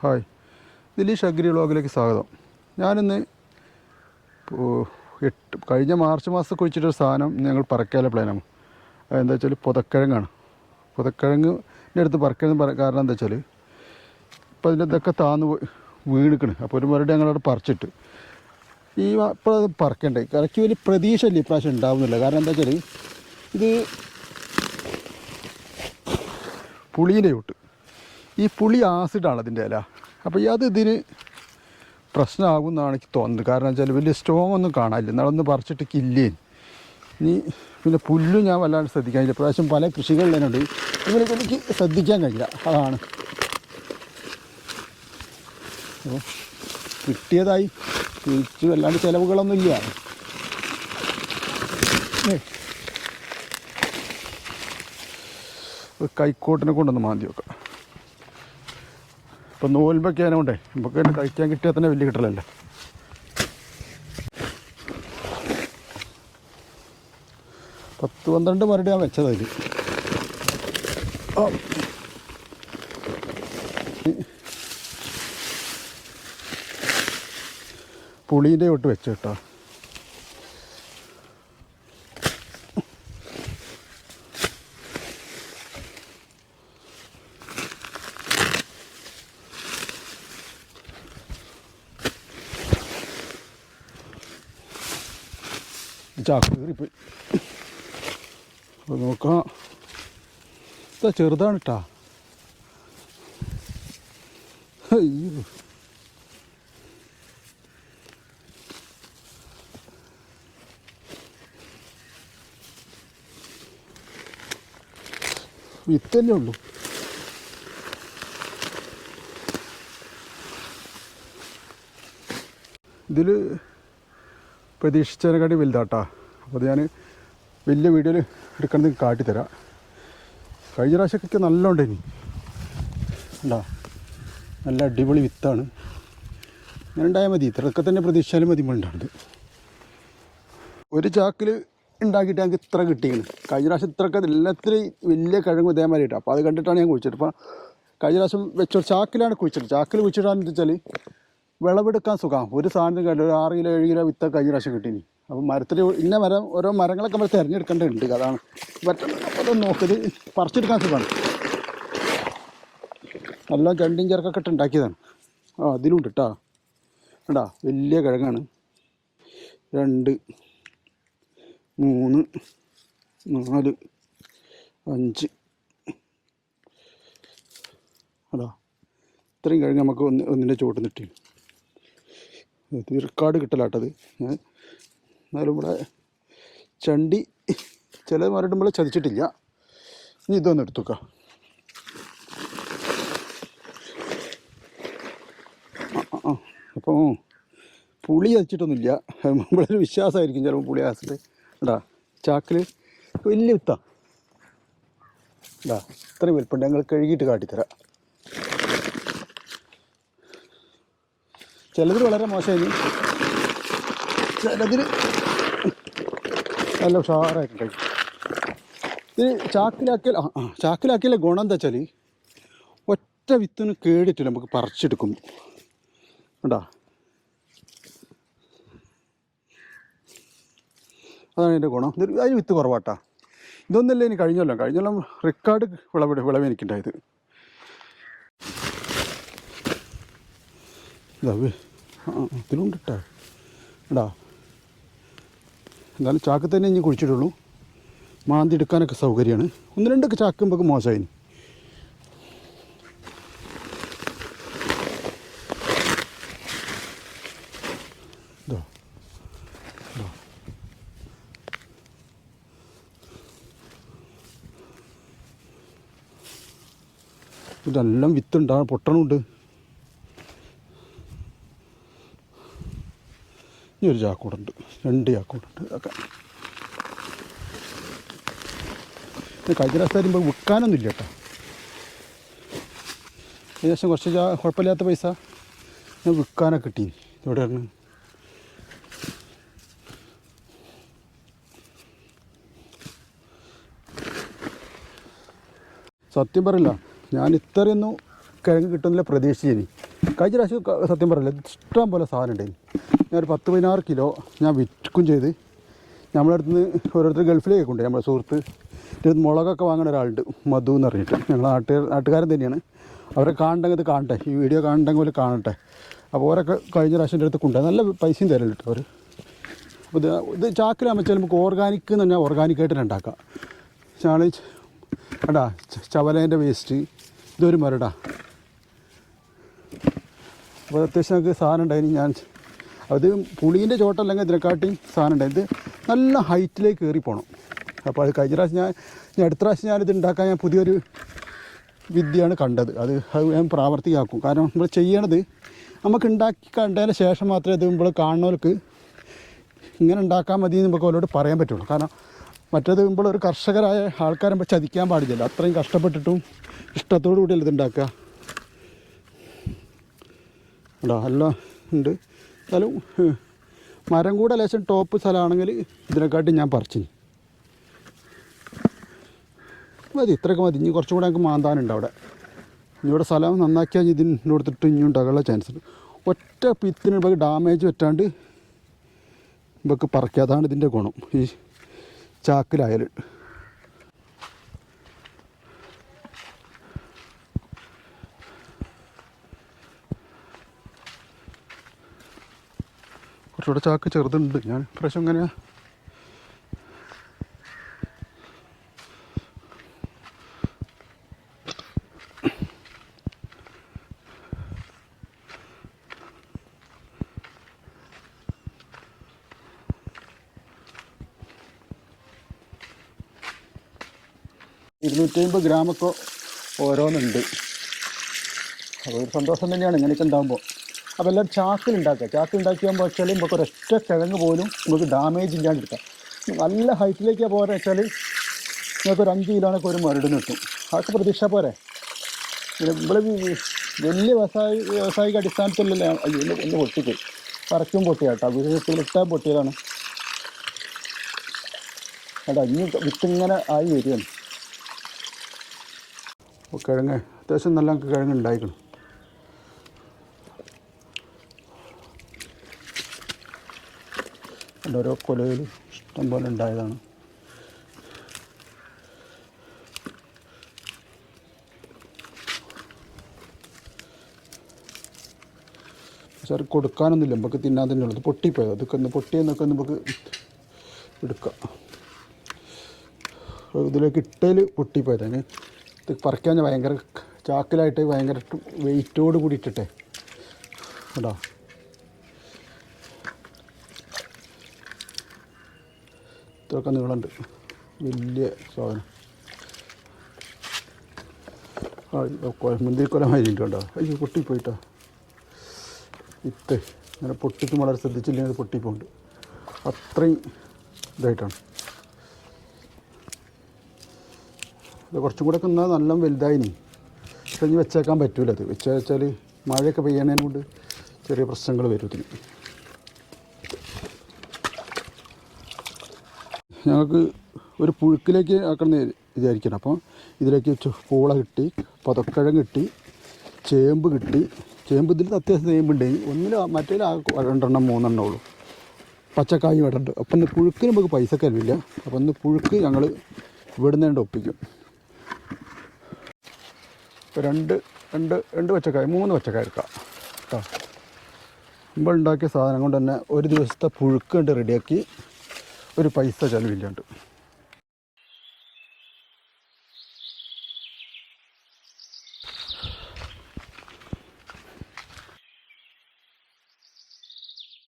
Hi. Dileesh agri വ്ളോഗിലേക്ക് സ്വാഗതം. ഞാനിന്ന് എട്ട് കഴിഞ്ഞ മാർച്ച് മാസത്തിൽ കുഴിച്ചിട്ടൊരു സാധനം ഞങ്ങൾ പറക്കാനുള്ള പ്ലാനാണ് എന്താ വെച്ചാൽ പുതക്കിഴങ്ങാണ്. പുതക്കിഴങ്ങിന്റെ അടുത്ത് പറക്കുന്ന കാരണം എന്താ വെച്ചാൽ ഇപ്പോൾ അതിന്റെ ഇതൊക്കെ താന്ന് വീണിക്കണ്. അപ്പോൾ ഒരു മറുപടി ഞങ്ങളവിടെ പറിച്ചിട്ട്. ഈ ഇപ്പോൾ അത് പറക്കണ്ടേ? കറക്റ്റ് വലിയ പ്രതീക്ഷ ഇല്ല ഇപ്രാവശ്യം ഉണ്ടാവുന്നില്ല. കാരണം എന്താ വെച്ചാൽ ഇത് പുളീന്റെ ചൂട്ട് ഈ പുളി ആസിഡാണ് അതിന്റെ ഇല. അപ്പോൾ അത് ഇതിന് പ്രശ്നമാകും എന്നാണ് എനിക്ക് തോന്നുന്നത്. കാരണം വെച്ചാൽ വലിയ സ്ട്രോങ് ഒന്നും കാണാനില്ല. നാളൊന്ന് പറിച്ചിട്ട് കില്ലേ ഇനി പിന്നെ പുല്ലും ഞാൻ വല്ലാണ്ട് ശ്രദ്ധിക്കാനില്ല പ്രാവശ്യം പല കൃഷികളിലുണ്ട് ഇവരൊക്കെ എനിക്ക് ശ്രദ്ധിക്കാൻ കഴിയില്ല. അതാണ്. അപ്പോൾ കിട്ടിയതായി തിരിച്ച് വല്ലാണ്ട് ചിലവുകളൊന്നും ഇല്ല. കൈക്കോട്ടിനെ കൊണ്ടൊന്ന് മാന്തി വെക്കാം. ഇപ്പം നോൽമ്പൊക്കെ ആയതുകൊണ്ടേ നമുക്ക് തന്നെ കഴിക്കാൻ കിട്ടിയാൽ തന്നെ വലിയ കിട്ടലല്ല? പത്ത് പന്ത്രണ്ട് മരടി ഞാൻ വെച്ചത് അതിൽ പുളീന്റെ തൊട്ട് വെച്ചു കേട്ടോ. ചാക്ക് കയറിപ്പോയി അപ്പോൾ നോക്കാം. ഇതാ ചെറുതാണ് കേട്ടാ അയ്യോ. വിത്തല്ലേ ഉള്ളൂ. ഇതിൽ പ്രതീക്ഷിച്ചതിനെക്കാട്ടി വലുതാട്ടാ. അപ്പോൾ ഞാൻ വലിയ വീഡിയോയിൽ എടുക്കണമെന്ന് കാട്ടിത്തരാം. കഴിഞ്ഞ പ്രാവശ്യമൊക്കെ നല്ലോണ്ട് ഇനി. ഉണ്ടാ നല്ല അടിപൊളി വിത്താണ്. ഉണ്ടായാൽ മതി. ഇത്രയൊക്കെ തന്നെ പ്രതീക്ഷിച്ചാലും മതി ഉണ്ടാകുന്നത് ഒരു ചാക്കിൽ ഉണ്ടാക്കിയിട്ട് ഞങ്ങൾക്ക് ഇത്ര കിട്ടിയാണ് കഴിഞ്ഞ പ്രാവശ്യം ഇത്രയൊക്കെ എല്ലാത്തിലും വലിയ കിഴങ്ങ് ഇതേമാതിരി കിട്ടും അപ്പോൾ അത് കണ്ടിട്ടാണ് ഞാൻ കുഴിച്ചത് അപ്പോൾ കഴിഞ്ഞ പ്രാവശ്യം വെച്ചൊരു ചാക്കിലാണ് കുഴിച്ചത് ചാക്കിൽ കുഴിച്ചിടാന്ന് വെച്ചാൽ വിളവെടുക്കാൻ സുഖമാണ്. ഒരു സാധനം കണ്ടു ഒരു ആറ് കിലോ ഏഴ് കിലോ വിത്തൊക്കെ കഴിഞ്ഞ പ്രാവശ്യം കിട്ടീനി അപ്പോൾ മരത്തിൽ ഇന്ന മരം ഓരോ മരങ്ങളൊക്കെ നമ്മൾ തിരഞ്ഞെടുക്കേണ്ടതുണ്ട് അതാണ്. പറ്റുന്നത് നോക്കത് പറിച്ചെടുക്കാൻ സുഖമാണ്. നല്ല ചണ്ടിയും ചേർക്കൊക്കെ ഇട്ട് ഉണ്ടാക്കിയതാണ്. ആ അതിലുണ്ട് കേട്ടോ കണ്ടാ വലിയ കിഴങ്ങാണ്. രണ്ട് മൂന്ന് നാല് അഞ്ച്. അതാ ഇത്രയും കിഴങ്ങ് നമുക്ക് ഒന്ന് ഒന്നിന്റെ ചുവട്ടിൽ നിട്ടി തീർക്കാട് കിട്ടലാട്ടത്. ഞാൻ എന്നാലും ഇവിടെ ചണ്ടി ചില മരടുമ്പോൾ ചതിച്ചിട്ടില്ല. ഇനി ഇതൊന്ന് എടുത്തുക്കാം. അപ്പോൾ പുളി ചതിച്ചിട്ടൊന്നുമില്ല. നമ്മളൊരു വിശ്വാസമായിരിക്കും ചിലപ്പോൾ പുളി ആസിട്ട് ഇടാ ചാക്കിൽ വലിയ വിത്താ. ഇത്ര ഇത്രയും വലുപ്പമുണ്ട് ഞങ്ങൾ കഴുകിയിട്ട് കാട്ടിത്തരാം. ചിലത് വളരെ മോശമായി ചിലതിൽ നല്ല ഉഷാറായിട്ടുണ്ട് ഇത് ചാക്കിലാക്കിയാൽ ആ ചാക്കിലാക്കിയാലെ ഗുണം എന്താ വെച്ചാൽ ഒറ്റ വിത്തിന് കേടിട്ടില്ല നമുക്ക് പറിച്ചെടുക്കും. കണ്ടാ? അതാണ് എന്റെ ഗുണം. ഇത് അതിന് വിത്ത് കുറവാട്ടാ. ഇതൊന്നല്ലേ ഇനി കഴിഞ്ഞല്ലോ കഴിഞ്ഞല്ലോ റെക്കോർഡ് വിളവ് വിളവ് എനിക്കുണ്ടായത്. ഇതിലുണ്ട് കേട്ടോ എടാ എന്തായാലും ചാക്ക് തന്നെ ഇനി കുഴിച്ചിട്ടുള്ളൂ മാന്തി എടുക്കാനൊക്കെ സൗകര്യമാണ്. ഒന്ന് രണ്ടൊക്കെ ചാക്കുമ്പോൾ മോശമായി. ഇതാ ഇതാ. ഇതെല്ലാം വിത്തുണ്ടാ പൊട്ടണുണ്ട്. ഇനി ഒരു ചാക്കൂടുണ്ട്. രണ്ട് ചാക്കൂടുണ്ട്. ഇതൊക്കെ. ഇത് കഴിഞ്ഞ പ്രാവശ്യം വരുമ്പോൾ വിൽക്കാനൊന്നും ഇല്ല കേട്ടോ. ഏകദേശം കുറച്ച് കുഴപ്പമില്ലാത്ത പൈസ. ഞാൻ വിൽക്കാനൊക്കെ കിട്ടി ഇവിടെയാണ് സത്യം പറയില്ല. ഞാൻ ഇത്രയൊന്നും കിഴങ്ങ് കിട്ടുന്നില്ല പ്രതീക്ഷിച്ചിനി. കഴിഞ്ഞ പ്രാവശ്യം സത്യം പറയില്ല. ഇഷ്ടം പോലെ സാധനം ഉണ്ടായി ഞാനൊരു പത്ത് പതിനാറ് കിലോ ഞാൻ വിൽക്കും ചെയ്ത്. നമ്മളെ അടുത്ത് നിന്ന് ഓരോരുത്തർ ഗൾഫിലേക്ക് കൊണ്ട് നമ്മുടെ സുഹൃത്ത് ഇത് മുളകൊക്കെ വാങ്ങുന്ന ഒരാളുണ്ട് മധു എന്ന് പറഞ്ഞിട്ട്. ഞങ്ങൾ നാട്ടുകാർ നാട്ടുകാരൻ തന്നെയാണ്. അവരെ കാണണ്ടെങ്കിൽ ഇത് കാണട്ടെ. ഈ വീഡിയോ കാണണ്ടെങ്കിൽ പോലെ കാണട്ടെ. അപ്പോൾ ഓരൊക്കെ കഴിഞ്ഞ പ്രാവശ്യം അടുത്ത് കൊണ്ടുപോയി നല്ല പൈസയും തരല്ലോ കേട്ടോ അവർ അപ്പോൾ ഇത് ഇത് ചാക്കിലാകുമ്പോൾ നമുക്ക് ഓർഗാനിക് എന്ന് പറഞ്ഞാൽ ഓർഗാനിക്കായിട്ട് ഉണ്ടാക്കാം. ഞങ്ങൾ എടാ ചവലേന്റെ വേസ്റ്റ് ഇതൊരു മരടാ. അപ്പോൾ അത്യാവശ്യം നമുക്ക് സാധനം ഉണ്ടായിരുന്നു ഞാൻ അത് പുളീന്റെ ചോട്ടല്ലെങ്കിൽ ഇതിനെക്കാട്ടിയും സാധനം ഉണ്ട്. ഇത് നല്ല ഹൈറ്റിലേക്ക് കയറി പോകണം അപ്പോൾ അത് കഴിഞ്ഞ പ്രാവശ്യം ഞാൻ ഞാൻ അടുത്ത പ്രാവശ്യം ഞാനിത് ഉണ്ടാക്കാൻ ഞാൻ പുതിയൊരു വിദ്യയാണ് കണ്ടത്. അത് അത് ഞാൻ പ്രാവർത്തികമാക്കും കാരണം നമ്മൾ ചെയ്യണത് നമുക്ക് ഉണ്ടാക്കി കണ്ടതിന് ശേഷം മാത്രമേ ഇത് നമ്മൾ കാണുന്നവർക്ക് ഇങ്ങനെ ഉണ്ടാക്കാൻ മതി നമുക്ക് അവരോട് പറയാൻ പറ്റുള്ളൂ. കാരണം മറ്റേത് നമ്മൾ ഒരു കർഷകരായ ആൾക്കാരെ നമ്മൾ ചതിക്കാൻ പാടില്ല അത്രയും കഷ്ടപ്പെട്ടിട്ടും ഇഷ്ടത്തോടു കൂടിയല്ല ഇത് ഉണ്ടാക്കുക. ഉണ്ട്. എന്നാലും മരം കൂടെ ലേശം ടോപ്പ് സ്ഥലമാണെങ്കിൽ ഇതിനെക്കാട്ടി ഞാൻ പറിച്ചു. മതി ഇത്രയൊക്കെ മതി. ഇനി കുറച്ചും കൂടെ ഞങ്ങൾക്ക് മാന്താനുണ്ട് അവിടെ. ഇവിടെ സ്ഥലം നന്നാക്കിയാൽ ഇതിന്റെ കൊടുത്തിട്ട് ഇനി ഉണ്ടാകാനുള്ള ചാൻസ് ഉണ്ട്. ഒറ്റ പിത്തിന് ഇവക്ക് ഡാമേജ് പറ്റാണ്ട് ഇവക്ക് പറിക്കാതാണ് ഇതിന്റെ ഗുണം. ഈ ചാക്കിലായാലും. കുറച്ചുകൂടെ ചാക്ക് ചെറുതുണ്ട്. ഞാൻ പ്രാവശ്യം അങ്ങനെ ഇരുന്നൂറ്റി അമ്പത് ഗ്രാമൊക്കെ ഓരോന്നുണ്ട്. അതൊരു സന്തോഷം തന്നെയാണ്. ഇങ്ങനെയൊക്കെ ഉണ്ടാകുമ്പോൾ എല്ലാവരും ചാക്കിൽ ഉണ്ടാക്കുക. ചാക്കിൽ ഉണ്ടാക്കിയാൽ വെച്ചാൽ നമുക്ക് ഒരൊറ്റ കിഴങ്ങ് പോലും നമുക്ക് ഡാമേജ് ഇല്ലാണ്ടിരിക്കാം നല്ല ഹൈറ്റിലേക്കാണ് പോരെ വെച്ചാൽ നിങ്ങൾക്ക് ഒരു അഞ്ച് കിലോനൊക്കെ ഒരു മരടിന് കിട്ടും. അതൊക്കെ പ്രതീക്ഷ പോരെ. ഇവിടെ വലിയ വ്യവസായ വ്യവസായിക അടിസ്ഥാനത്തിലല്ലേ ഒന്ന് പൊട്ടിപ്പോയി കറക്കും പൊട്ടിയാട്ടോ. വിത്ത് പൊട്ടിയതാണ്. അല്ല ഇനി വിത്തിങ്ങനെ ആയി വരികയാണ്. കിഴങ്ങ്. അത്യാവശ്യം നല്ല കിഴങ്ങ് ഉണ്ടായിക്കണം. ഓരോ കൊലയിൽ ഇഷ്ടം പോലെ ഉണ്ടായതാണ്. സാർ കൊടുക്കാനൊന്നുമില്ല. നമുക്ക് തിന്നാൻ തന്നെ ഉള്ളത് പൊട്ടിപ്പോയത് അതൊക്കെ ഒന്ന് പൊട്ടിയെന്നൊക്കെ നമുക്ക് എടുക്കാം. ഇതിലേക്ക് ഇട്ടേൽ പൊട്ടിപ്പോയത്. അതിന് ഇത് പറിക്കാൻ ഭയങ്കര ചാക്കിലായിട്ട് ഭയങ്കര വെയിറ്റോട് കൂടി ഇട്ടിട്ടെ. കേട്ടോ ഇതൊക്കെ നീളമുണ്ട് വലിയ സാധനം. മുന്തിരിക്കൊലമായിരിക്കും കേട്ടോ അയ്യോ പൊട്ടിപ്പോയിട്ടോ. ഇത്ത് അങ്ങനെ പൊട്ടിക്കും വളരെ ശ്രദ്ധിച്ചില്ലെങ്കിൽ പൊട്ടിപ്പോണ്ട്. അത്രയും ഇതായിട്ടാണ്. അത് കുറച്ചും കൂടെ എന്നാൽ നല്ല വലുതായിനി പക്ഷെ ഇനി വെച്ചേക്കാൻ പറ്റൂല അത്. വെച്ചാൽ മഴയൊക്കെ പെയ്യണേനും കൊണ്ട് ചെറിയ പ്രശ്നങ്ങൾ വരും ഇതിന്. ഞങ്ങൾക്ക് ഒരു പുഴുക്കിലേക്ക് ആക്കണമെന്ന് വിചാരിക്കണം. അപ്പോൾ ഇതിലേക്ക് പൂള കിട്ടി പതക്കിഴങ്ങ് കിട്ടി ചേമ്പ് കിട്ടി. ചേമ്പ് ഇതിൽ അത്യാവശ്യം ചേമ്പുണ്ട് ഒന്നിൽ മറ്റേ രണ്ടെണ്ണം മൂന്നെണ്ണം ഉള്ളൂ. പച്ചക്കായും ഇടണ്ട്. അപ്പം ഇന്ന് പുഴുക്കിന് നമുക്ക് പൈസ കരുവില്ല അപ്പം ഇന്ന് പുഴുക്ക് ഞങ്ങൾ ഇവിടുന്ന് കൊണ്ട് ഒപ്പിക്കും. രണ്ട് രണ്ട് രണ്ട് പച്ചക്കായ മൂന്ന് പച്ചക്കായ എടുക്കാം. കേട്ടോ. മുമ്പ് ഉണ്ടാക്കിയ സാധനം കൊണ്ട് തന്നെ ഒരു ദിവസത്തെ പുഴുക്ക് കണ്ട് റെഡിയാക്കി ഒരു പൈസ ചിലവില്ലാണ്ട്.